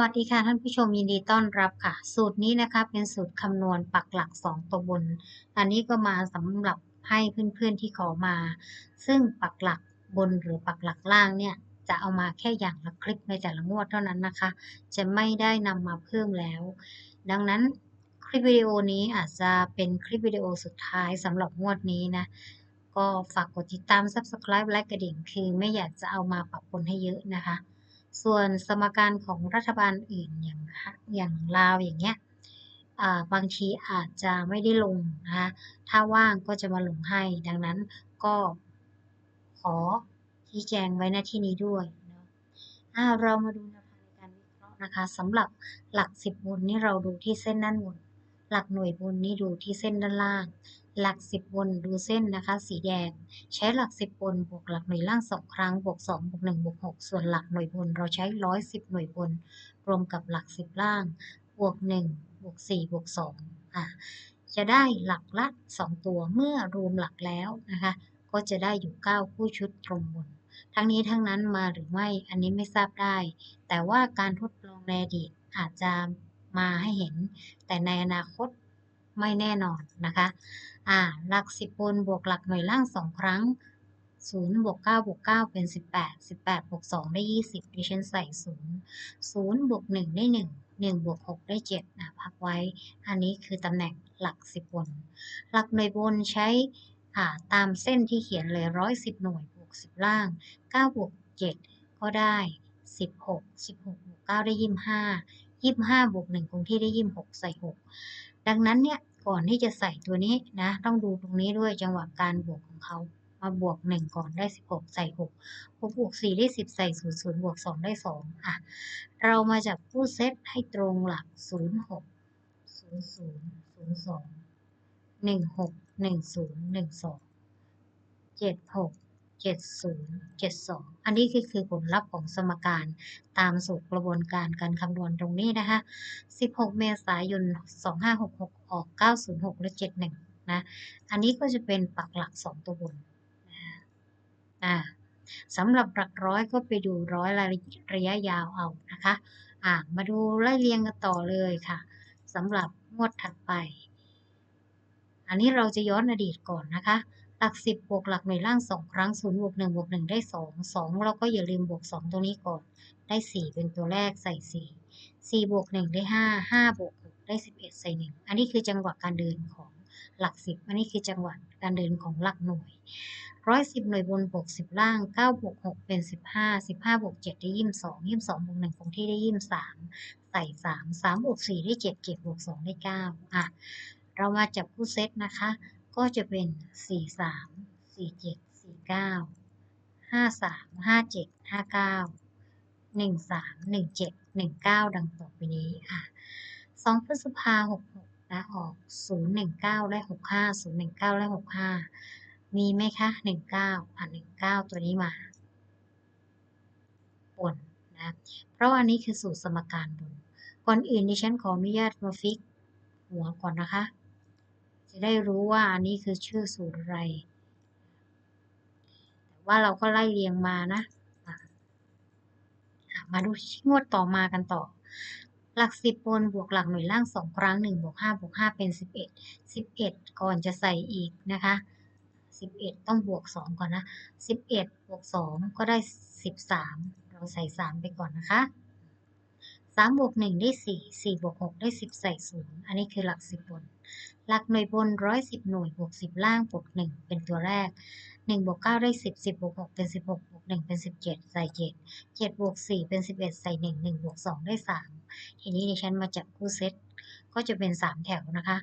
วัสดีค่ะท่านผู้ชมยินดีต้อนรับค่ะ สูตรนี้นะคะเป็นสูตรคำนวณปักหลัก 2 ตัวบน อันนี้ก็มาสำหรับให้เพื่อนๆที่ขอมา ซึ่งปักหลักบนหรือปักหลักล่างเนี่ยจะเอามาแค่อย่างละคลิปในแต่ละงวดเท่านั้นนะคะ จะไม่ได้นำมาเพิ่มแล้ว ดังนั้นคลิปวิดีโอนี้อาจจะเป็นคลิปวิดีโอสุดท้ายสำหรับงวดนี้นะก็ฝากกดติดตาม Subscribe และกระดิ่งคือไม่อยากจะเอามาปรับปนให้เยอะนะคะ ส่วนสมการของรัฐบาลอื่นอย่างอย่างลาวอย่างเงี้ยบางทีอาจจะไม่ได้ลงนะคะถ้าว่างก็จะมาลงให้ ดังนั้นก็ขอชี้แจงไว้หน้าที่นี้ด้วยเนาะเรามาดูแนวทางในการวิเคราะห์นะคะสำหรับหลักสิบบนนี่เราดูที่เส้นด้านบน หลักหน่วยบนนี่ดูที่เส้นด้านล่าง หลักสิบบนดูเส้นนะคะ สีแดง ใช้หลักสิบบนบวกหลักหน่วยล่างสองครั้งบวกสองบวกหนึ่งบวกหกส่วนหลักหน่วยบนเราใช้ร้อยสิบหน่วยบน รวมกับหลักสิบล่าง บวกหนึ่งบวกสี่บวกสองอะจะได้หลักละสองตัวเมื่อรวมหลักแล้วนะคะ ก็จะได้อยู่เก้าคู่ชุดตรงบน ทั้งนี้ทั้งนั้นมาหรือไม่อันนี้ไม่ทราบได้ แต่ว่าการทดลองในอดีตอาจจะมาให้เห็น แต่ในอนาคตไม่แน่นอนนะคะ อ่า หลักสิบบนบวกหลักหน่วยล่างสองครั้งศูนย์บวกเก้าบวกเก้าเป็นสิบแปดสิบแปดบวกสองได้ยี่สิบดิฉันใส่ศูนย์ศูนย์บวกหนึ่งได้หนึ่งหนึ่งบวกหกได้เจ็ดนะพักไว้ อันนี้คือตำแหน่งหลักสิบบน หลักหน่วยบนใช้อ่าตามเส้นที่เขียนเลยร้อยสิบหน่วยบวกสิบล่างเก้าบวกเจ็ดก็ได้สิบหกสิบหกบวกเก้าได้ยี่สิบห้ายี่สิบห้าบวกหนึ่งคงที่ได้ยี่สิบหกใส่หกดังนั้นเนี่ย ก่อนที่จะใส่ตัวนี้นะ ต้องดูตรงนี้ด้วยจังหวะการบวกของเขามาบวก 1 ก่อนได้ 16 ใส่6 6บวก4ได้ 10 ใส่0 0บวก 2 ได้ 2 อะ เรามาจับผู้เซตให้ตรงหลัก 0 6 0 0 0 2 1 6 1 0 1 2 7 6 7072 อันนี้คือคือผลลัพธ์ของสมการตามสูตรกระบวนการการคำนวณตรงนี้นะคะ 16 เมษายน 2566 ออก 906 และ 71 นะ อันนี้ก็จะเป็นปักหลัก 2 ตัวบนนะสำหรับหลักร้อยก็ไปดูร้อยระยะยาวเอานะคะ อ่ามาดูไล่เรียงกันต่อเลยค่ะสำหรับงวดถัดไป อันนี้เราจะย้อนอดีตก่อนนะคะ ลักสิบบวกหลักหน่วยล่างสองครั้งศูนย์บวกหนึ่งบวกหนึ่งได้สองสองเราก็อย่าลืมบวกสองตรงนี้ก่อน ได้สี่เป็นตัวแรกใส่สี่สี่บวกหนึ่งได้ห้าห้าบวกหกได้สิบเอ็ดใส่หนึ่งอันนี้คือจังหวะการเดินของหลักสิบอันนี้คือจังหวะการเดินของหลักหน่วยร้อยสิบหน่วยบนบวกสิบล่างเก้าบวกหกเป็นสิบห้าสิบห้าบวกเจ็ดได้ยี่สิบสองยี่สิบสองบวกหนึ่งคงที่ได้ยี่สิบสามใส่สามสามบวกสี่ได้เจ็ดเจ็ดบวกสองได้เก้าอะเรามาจับคู่เซตนะคะ ก็จะเป็น4 3 4 7 4 9 5 3 5 7 5 9 1 3 1 7 1 9ดังต่อไปนี้ค่ะ2พฤษภาคม66นะออก019และ65 019และ65มีไหมคะ19อะ19ตัวนี้มาบนนะ เพราะอันนี้คือสูตรสมการบน ก่อนอื่นดิฉันขออนุญาตมาฟิกหัวก่อนนะคะ จะได้รู้ว่าอันนี้คือชื่อสูตรอะไร แต่ว่าเราก็ไล่เรียงมานะ มาดูงวดต่อมากันต่อ หลักสิบบนบวกหลักหน่วยล่างสองครั้งหนึ่งบวกห้าบวกห้าเป็นสิบเอ็ดสิบเอ็ดก่อนจะใส่อีกนะคะสิบเอ็ดต้องบวกสองก่อนนะสิบเอ็ดบวกสองก็ได้สิบสามเราใส่สามไปก่อนนะคะสามบวกหนึ่งได้สี่สี่บวกหกได้สิบใส่ศูนย์อันนี้คือหลักสิบบน หลักหน่วยบนร้อยสิบหน่วยบวกสิบล่างบวกหนึ่งเป็นตัวแรกหนึ่งบวกเก้าได้สิบสิบบวกหกเป็นสิบหกบวกหนึ่งเป็นสิบเจ็ดใส่เจ็ดเจ็ดบวกสี่เป็นสิบเอ็ดใส่หนึ่งหนึ่งบวกสองได้สามทีนี้ดิฉันมาจับคู่เซตก็จะเป็นสามแถวนะคะ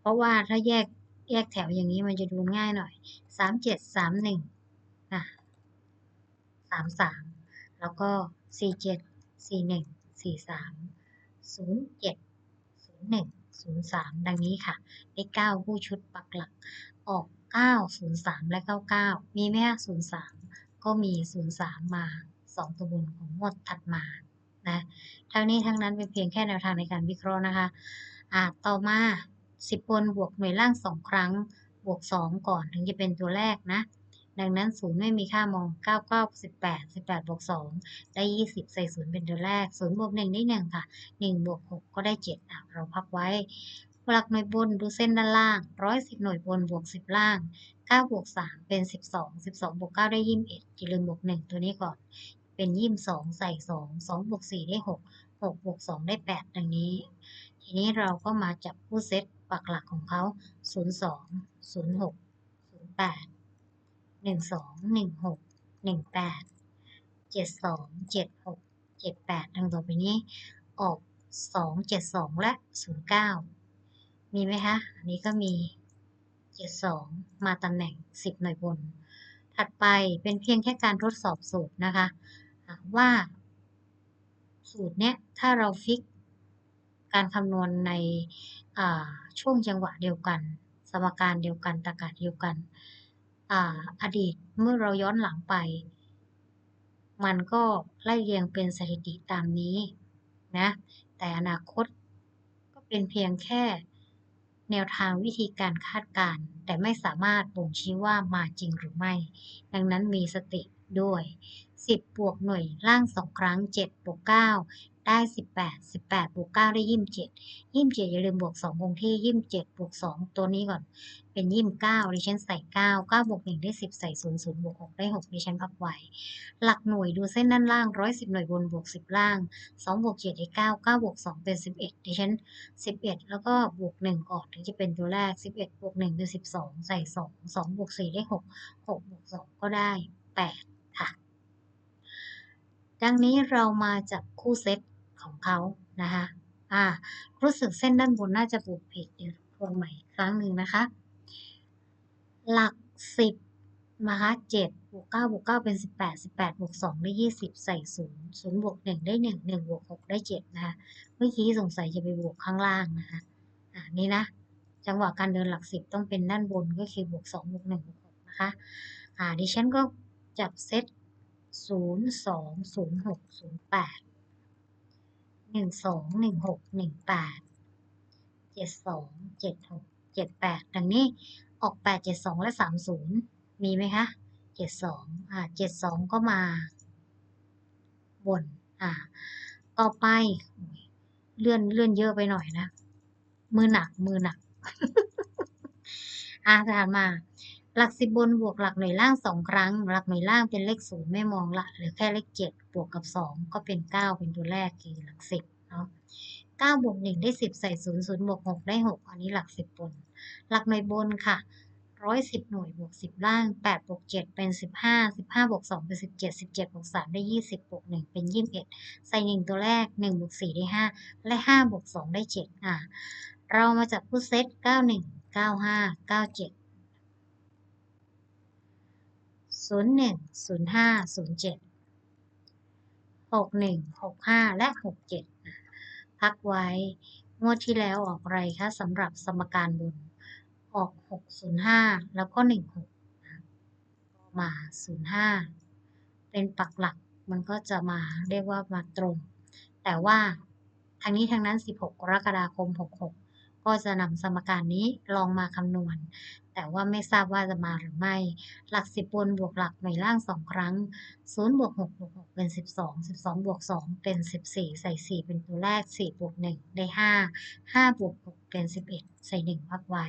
เพราะว่าถ้าแยกแยกแถวอย่างนี้มันจะดูง่ายหน่อยสามเจ็ดสามหนึ่งนะสามสามแล้วก็สี่เจ็ดสี่หนึ่งสี่สามศูนย์เจ็ดศูนย์หนึ่ง 03 ดังนี้ค่ะได้9ผู้ชุดปักหลักออก 903 และ 99 มีไหมคะ03 ก็มี 03 มา 2 ตัวบนของงวดถัดมานะทั้งนี้ทั้งนั้นเป็นเพียงแค่แนวทางในการวิเคราะห์นะคะอ่าต่อมา 10 บนบวกหน่วยล่าง 2 ครั้งบวก 2 ก่อนถึงจะเป็นตัวแรกนะ ดังนั้นศูนย์ไม่มีค่ามอง9 9 18 18บวก2ได้ 20 ใส่ศูนย์เป็นตัวแรก0บวก1ได้ 1 ค่ะ1บวก6ก็ได้ 7อะเราพักไว้หลักหน่วยบนดูเส้นด้านล่าง 110 หน่วยบนบวก 10 ล่าง 9 บวก 3 เป็น 12 12 บวก 9 ได้ 21อย่าลืมบวก 1 ตัวนี้ก่อน เป็น 22 ใส่ 2 2 บวก 4 ได้ 6 6 บวก 2 ได้ 8 ดังนี้ ทีนี้เราก็มาจับคู่เซตปักหลักของเขา 02 06 08 12 16 18 72 76 78ดังต่อไปนี้ ออก272และ09มีไหมคะ อันนี้ก็มี72มาตำแหน่ง10หน่วยบน ถัดไปเป็นเพียงแค่การทดสอบสูตรนะคะ ว่าสูตรเนี้ยถ้าเราฟิกการคำนวณในช่วงจังหวะเดียวกัน สมการเดียวกันตรรกะเดียวกัน อดีตเมื่อเราย้อนหลังไป มันก็ไล่เรียงเป็นสถิติตามนี้นะแต่อนาคตก็เป็นเพียงแค่แนวทางวิธีการคาดการณ์แต่ไม่สามารถบ่งชี้ว่ามาจริงหรือไม่ ดังนั้นมีสติด้วย 10 บวกหน่วยล่าง2ครั้ง 7 บวก 9 ได้18 18บวก9ได้27 27อย่าลืมบวก2คงที่27บวก2ตัวนี้ก่อน เป็น29ดิฉันใส่9 9บวก1ได้10ใส่0 0บวก6ได้6ดิฉันพักไว้ หลักหน่วยดูเส้นด้านล่าง110หน่วยบนบวก10ล่าง2บวก7ได้9 9บวก2เป็น11ดิฉัน11แล้วก็บวก1ก่อนถึงจะเป็นตัวแรก11บวก1เป็น12ใส่2 2บวก4ได้6 6บวก2ก็ได้8ค่ะ ดังนี้เรามาจับคู่เซต ของเขานะคะอ่ารู้สึกเส้นด้านบนน่าจะบวกผิดเดี๋ยวทวนใหม่ครั้งหนึ่งนะคะ หลักสิบนะคะเจ็ดบวกเก้าบวกเก้าเป็นสิบแปดสิบแปดบวกสองได้ยี่สิบใส่ศูนย์ศูนย์บวกหนึ่งได้หนึ่งหนึ่งบวกหกได้เจ็ดนะคะเมื่อกี้สงสัยจะไปบวกข้างล่างนะคะอ่านี่นะ จังหวะการเดินหลักสิบต้องเป็นด้านบนก็คือบวกสองบวกหนึ่งบวกหกนะคะอ่าดิฉันก็จับเซตศูนย์สองศูนย์หกศูนย์แปด หนึ่งสองหนึ่งหกหนึ่งแปดเจ็ดสองเจ็ดหกเจ็ดแปดดังนี้ออกแปดเจ็ดสองและสามศูนย์มีไหมคะเจ็ดสองอ่าเจ็ดสองก็มาบนอ่าต่อไปเลื่อนเลื่อนเยอะไปหน่อยนะ มือหนักมือหนักอ่าถามมา หลักสิบบนบวกหลักหน่วยล่างสองครั้ง หลักหน่วยล่างเป็นเลขศูนย์ไม่มองละหรือแค่เลขเจ็ดบวกกับสองก็เป็นเก้าเป็นตัวแรกคือหลักสิบเนาะเก้าบวกหนึ่งได้สิบใส่ศูนย์ศูนย์บวกหกได้หกอันนี้หลักสิบบน หลักหน่วยบนค่ะร้อยสิบหน่วยบวกสิบล่างแปดบวกเจ็ดเป็นสิบห้าสิบห้าบวกสองเป็นสิบเจ็ดสิบเจ็ดบวกสามได้ยี่สิบบวกหนึ่งเป็นยี่สิบเอ็ดใส่หนึ่งตัวแรกหนึ่งบวกสี่ได้ห้าและห้าบวกสองได้เจ็ดอ่าเรามาจับคู่เซตเก้าหนึ่งเก้าห้าเก้าเจ็ด ศูนย์หนึ่งศูนย์ห้าศูนย์เจ็ดหกหนึ่งหกห้าและหกเจ็ดพักไว้ งวดที่แล้วออกอะไรคะสำหรับสมการบน ออกหกศูนย์ห้าแล้วก็หนึ่งหกมาศูนย์ห้าเป็นปักหลักมันก็จะมาเรียกว่ามาตรง แต่ว่าทางนี้ทางนั้น 16 กรกฎาคม 66 ก็จะนำสมการนี้ลองมาคำนวณ แต่ว่าไม่ทราบว่าจะมาหรือไม่ หลักสิบบนบวกหลักหน่วยล่างสองครั้งศูนย์บวกหกบวกหกเป็นสิบสองสิบสองบวกสองเป็นสิบสี่ใส่สี่เป็นตัวแรกสี่บวกหนึ่งได้ห้าห้าบวกหกเป็นสิบเอ็ดใส่หนึ่งพักไว้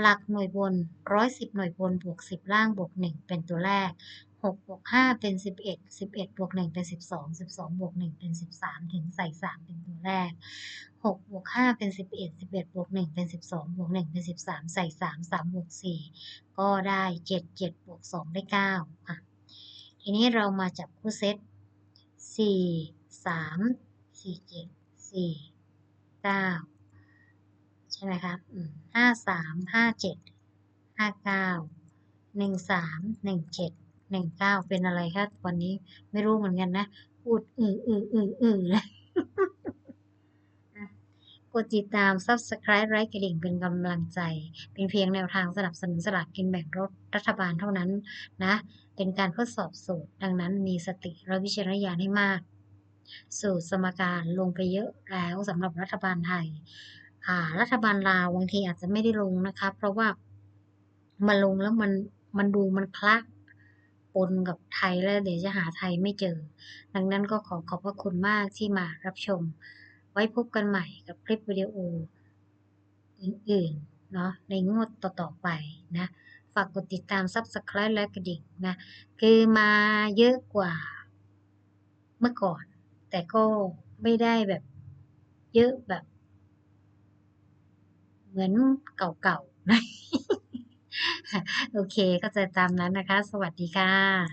หลักหน่วยบนร้อยสิบหน่วยบนบวกสิบล่างบวกหนึ่งเป็นตัวแรก หกบวกห้าเป็นสิบเอ็ดสิบเอ็ดบวกหนึ่งเป็นสิบสองสิบสองบวกหนึ่งเป็นสิบสามถึงใส่สามเป็นตัวแรกหกบวกห้าเป็นสิบเอ็ดสิบเอ็ดบวกหนึ่งเป็นสิบสองบวกหนึ่งเป็นสิบสามใส่สามสามบวกสี่ก็ได้เจ็ดเจ็ดบวกสองได้เก้าอะทีนี้เรามาจับคู่เซตสี่สามสี่เจ็ดสี่เก้าใช่ไหมครับห้าสามห้าเจ็ดห้าเก้าหนึ่งสามหนึ่งเจ็ด หนึ่งเก้าเป็นอะไรครับวันนี้ไม่รู้เหมือนกันนะพูดอืออืออืออือเลยกดติดตาม Subscribe ไลค์กระดิ่งเป็นกำลังใจ เป็นเพียงแนวทางสนับสนุนสลากกินแบ่งรถรัฐบาลเท่านั้นนะ เป็นการทดสอบสูตร ดังนั้นมีสติและวิจารณญาณให้มาก สูตรสมการลงไปเยอะแล้วสำหรับรัฐบาลไทยรัฐบาลลาวบางทีอาจจะไม่ได้ลงนะคะ เพราะว่ามาลงแล้วมันมันดูมันคละ ปนกับไทยแล้วเดี๋ยวจะหาไทยไม่เจอ ดังนั้นก็ขอขอบพระคุณมากที่มารับชม ไว้พบกันใหม่กับคลิปวิดีโออื่นๆเนาะในงวดต่อๆไปนะฝากกดติดตาม Subscribe และกระดิ่งนะ คือมาเยอะกว่าเมื่อก่อน แต่ก็ไม่ได้แบบเยอะแบบ เหมือนเก่าๆนะ โอเคก็จะตามนั้นนะคะ สวัสดีค่ะ